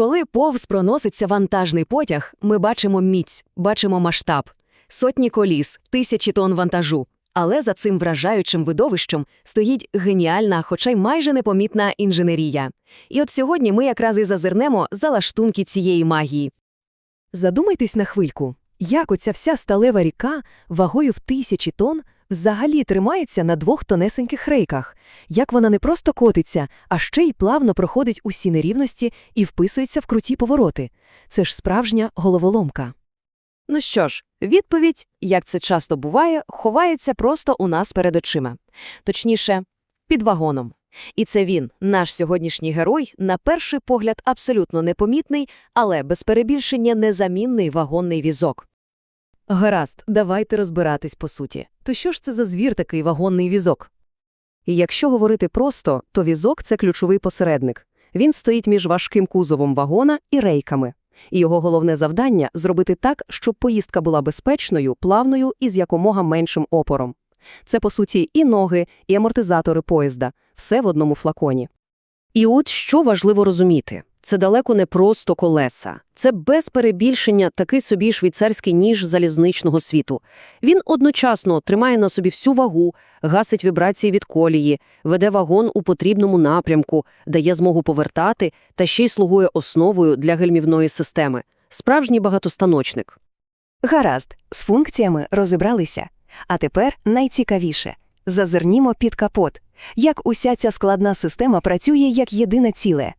Коли повз проноситься вантажний потяг, ми бачимо міць, бачимо масштаб. Сотні коліс, тисячі тонн вантажу. Але за цим вражаючим видовищем стоїть геніальна, хоча й майже непомітна інженерія. І от сьогодні ми якраз і зазирнемо за лаштунки цієї магії. Задумайтесь на хвильку, як оця вся сталева ріка вагою в тисячі тонн взагалі тримається на двох тонесеньких рейках, як вона не просто котиться, а ще й плавно проходить усі нерівності і вписується в круті повороти. Це ж справжня головоломка. Ну що ж, відповідь, як це часто буває, ховається просто у нас перед очима. Точніше, під вагоном. І це він, наш сьогоднішній герой, на перший погляд абсолютно непомітний, але без перебільшення незамінний вагонний візок. Гаразд, давайте розбиратись по суті. То що ж це за звір такий вагонний візок? І якщо говорити просто, то візок – це ключовий посередник. Він стоїть між важким кузовом вагона і рейками. І його головне завдання – зробити так, щоб поїздка була безпечною, плавною і з якомога меншим опором. Це, по суті, і ноги, і амортизатори поїзда – все в одному флаконі. І от що важливо розуміти. Це далеко не просто колеса. Це без перебільшення такий собі швейцарський ніж залізничного світу. Він одночасно тримає на собі всю вагу, гасить вібрації від колії, веде вагон у потрібному напрямку, дає змогу повертати та ще й слугує основою для гальмівної системи. Справжній багатостаночник. Гаразд, з функціями розібралися. А тепер найцікавіше – зазирнімо під капот. Як уся ця складна система працює як єдине ціле.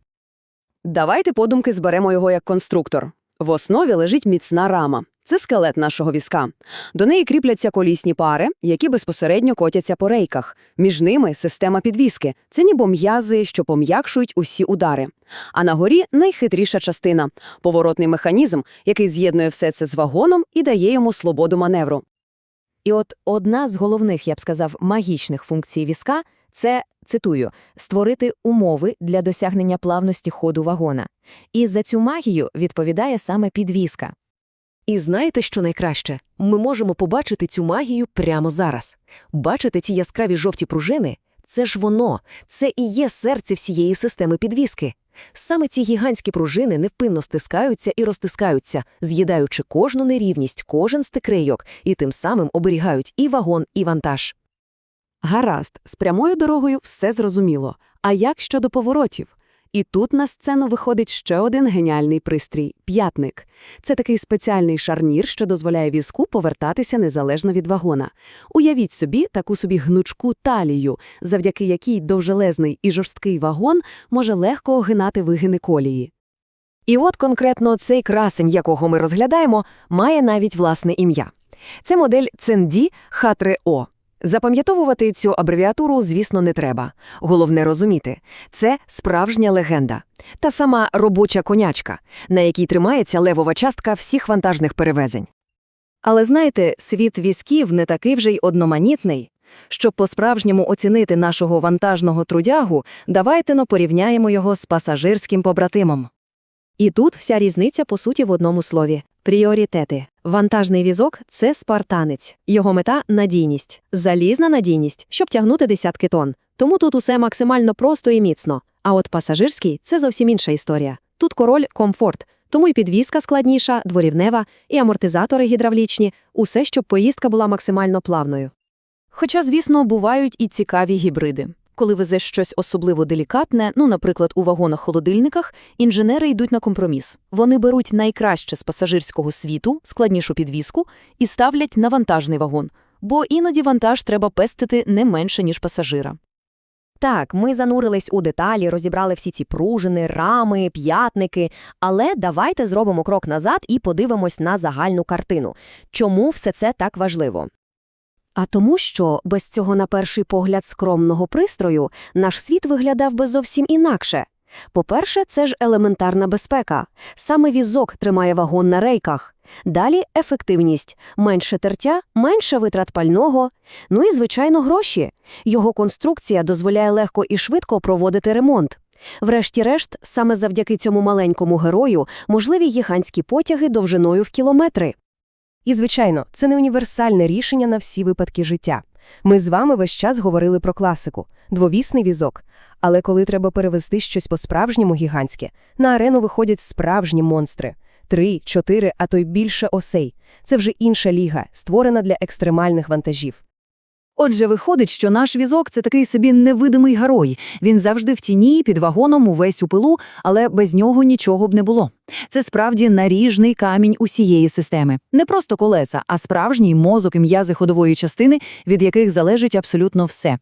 Давайте подумки зберемо його як конструктор. В основі лежить міцна рама. Це скелет нашого візка. До неї кріпляться колісні пари, які безпосередньо котяться по рейках. Між ними система підвіски. Це ніби м'язи, що пом'якшують усі удари. А на горі найхитріша частина – поворотний механізм, який з'єднує все це з вагоном і дає йому свободу маневру. І от одна з головних, я б сказав, магічних функцій візка – це, цитую, створити умови для досягнення плавності ходу вагона. І за цю магію відповідає саме підвізка. І знаєте, що найкраще? Ми можемо побачити цю магію прямо зараз. Бачите ці яскраві жовті пружини? Це ж воно, це і є серце всієї системи підвіски. Саме ці гігантські пружини невпинно стискаються і розтискаються, з'їдаючи кожну нерівність, кожен стикрейок, і тим самим оберігають і вагон, і вантаж. Гаразд, з прямою дорогою все зрозуміло. А як щодо поворотів? І тут на сцену виходить ще один геніальний пристрій – п'ятник. Це такий спеціальний шарнір, що дозволяє візку повертатися незалежно від вагона. Уявіть собі таку собі гнучку талію, завдяки якій довжелезний і жорсткий вагон може легко огинати вигини колії. І от конкретно цей красень, якого ми розглядаємо, має навіть власне ім'я. Це модель CND H3O. Запам'ятовувати цю абревіатуру, звісно, не треба. Головне розуміти – це справжня легенда. Та сама робоча конячка, на якій тримається левова частка всіх вантажних перевезень. Але знаєте, світ візків не такий вже й одноманітний. Щоб по-справжньому оцінити нашого вантажного трудягу, давайте-но порівняємо його з пасажирським побратимом. І тут вся різниця, по суті, в одному слові – пріоритети. Вантажний візок – це спартанець. Його мета – надійність. Залізна надійність, щоб тягнути десятки тонн. Тому тут усе максимально просто і міцно. А от пасажирський – це зовсім інша історія. Тут король – комфорт. Тому і підвізка складніша, дворівнева, і амортизатори гідравлічні – усе, щоб поїздка була максимально плавною. Хоча, звісно, бувають і цікаві гібриди. Коли везеш щось особливо делікатне, ну, наприклад, у вагонах-холодильниках, інженери йдуть на компроміс. Вони беруть найкраще з пасажирського світу, складнішу підвіску, і ставлять на вантажний вагон, бо іноді вантаж треба пестити не менше, ніж пасажира. Так, ми занурились у деталі, розібрали всі ці пружини, рами, п'ятники, але давайте зробимо крок назад і подивимось на загальну картину. Чому все це так важливо? А тому, що без цього на перший погляд скромного пристрою наш світ виглядав би зовсім інакше. По-перше, це ж елементарна безпека. Саме візок тримає вагон на рейках. Далі ефективність, менше тертя, менше витрат пального. Ну і, звичайно, гроші. Його конструкція дозволяє легко і швидко проводити ремонт. Врешті-решт, саме завдяки цьому маленькому герою можливі гігантські потяги довжиною в кілометри. І, звичайно, це не універсальне рішення на всі випадки життя. Ми з вами весь час говорили про класику – двовісний візок. Але коли треба перевести щось по-справжньому гігантське, на арену виходять справжні монстри. Три, чотири, а то й більше осей. Це вже інша ліга, створена для екстремальних вантажів. Отже, виходить, що наш візок – це такий собі невидимий герой. Він завжди в тіні, під вагоном, увесь у пилу, але без нього нічого б не було. Це справді наріжний камінь усієї системи. Не просто колеса, а справжній мозок і м'язи ходової частини, від яких залежить абсолютно все.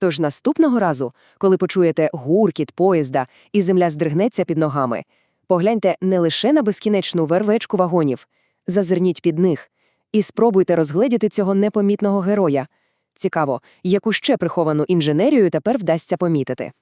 Тож наступного разу, коли почуєте гуркіт поїзда і земля здригнеться під ногами, погляньте не лише на безкінечну вервечку вагонів, зазирніть під них і спробуйте розгледіти цього непомітного героя. Цікаво, яку ще приховану інженерію тепер вдасться помітити.